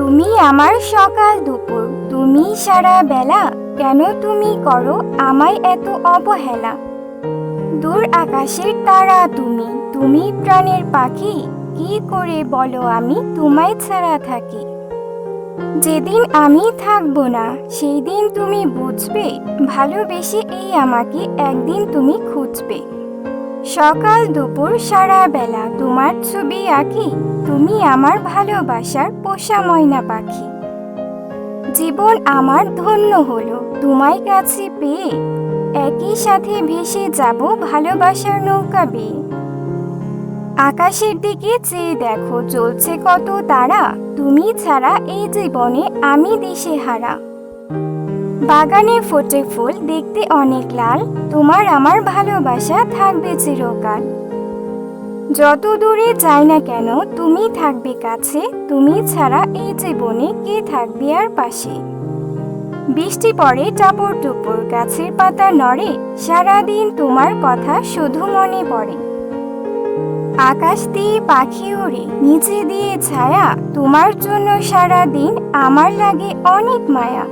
তুমি আমার সকাল দুপুর, তুমি সারা বেলা কেন তুমি করো আমায় এত অবহেলা? দূর আকাশের তারা তুমি তুমি প্রাণের পাখি, কি করে বলো আমি তোমায় ছাড়া থাকি? যেদিন আমি থাকব না সেই দিন তুমি বুঝবে, ভালোবেসে এই আমাকে একদিন তুমি খুঁজবে। সকাল দুপুর সারা বেলা, তোমার ছবি আঁকি, তুমি আমার ভালোবাসার পোষা ময়না পাখি। জীবন আমার ধন্য হলো, তোমায় কাছে পেয়ে, একই সাথে ভেসে যাব ভালোবাসার নৌকা বেয়ে। আকাশের দিকে চেয়ে দেখো চলছে কত তারা, তুমি ছাড়া এই জীবনে আমি দিশে হারা বাগানে ফোটে ফুল দেখতে অনেক লাল, তোমার আমার ভালোবাসা থাকবে চিরকাল। যত দূরে যাই না কেন, তুমি থাকবে কাছে, তুমি ছাড়া এই জীবনে কে থাকবে আর পাশে? বৃষ্টি পড়ে টাপর টুপুর গাছের পাতা নড়ে, সারাদিন তোমার কথা শুধু মনে পড়ে। আকাশ দিয়ে পাখি ওড়ে নিচে দিয়ে ছায়া, তোমার জন্য সারা দিন আমার লাগে অনেক মায়া।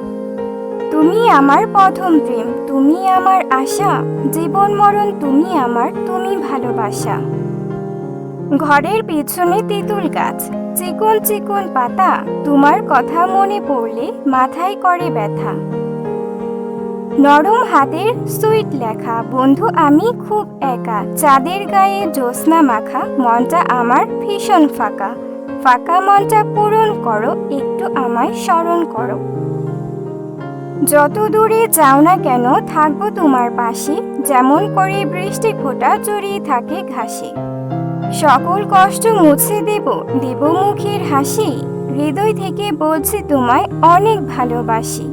তুমি আমার প্রথম প্রেম, তুমি আমার আশা, জীবন মরণ তুমি আমার, তুমি ভালোবাসা। ঘরের পেছনে তেঁতুল গাছ, চিকন চিকন পাতা, তোমার কথা মনে পড়লে মাথায় করে ব্যথা। নরম হাতের সুইট লেখা, বন্ধু আমি খুব একা, চাঁদের গায়ে জ্যোৎস্না মাখা, মনটা আমার ভীষণ ফাঁকা। ফাঁকা মনটা পূরণ করো, একটু আমায় স্মরণ করো। যত দূরে যাও না কেন থাকব তোমার পাশে, যেমন করে বৃষ্টি ফোঁটা জড়িয়ে থাকে ঘাসে। সকল কষ্ট মুছে দেব দেব মুখের হাসি, হৃদয় থেকে বলছি তোমায় অনেক ভালোবাসি।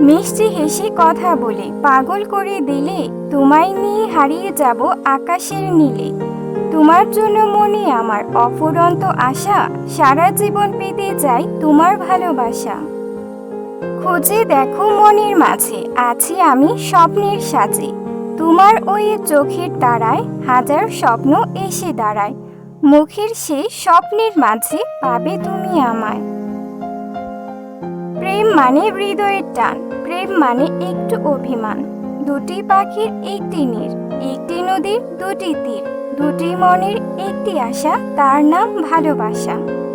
মিষ্টি হেসে কথা বলে, পাগল করে দিলে, তোমায় নিয়ে হারিয়ে যাব আকাশের নীলে। তোমার জন্য মনে আমার অফুরন্ত আশা, সারা জীবন পেতে চাই তোমার ভালোবাসা। খুঁজে দেখো মনের মাঝে, আছি আমি স্বপ্নের সাজে। তোমার ওই চোখের তারায় হাজার স্বপ্ন এসে দাঁড়ায়। মুখের সেই স্বপ্নের মাঝে পাবে তুমি আমায়। প্রেম মানে হৃদয়ের টান, প্রেম মানে একটু অভিমান। দুটি পাখির একটি নীর, একটি নদীর দুটি তীর। দুটি মনের একটি আশা, তার নাম ভালোবাসা।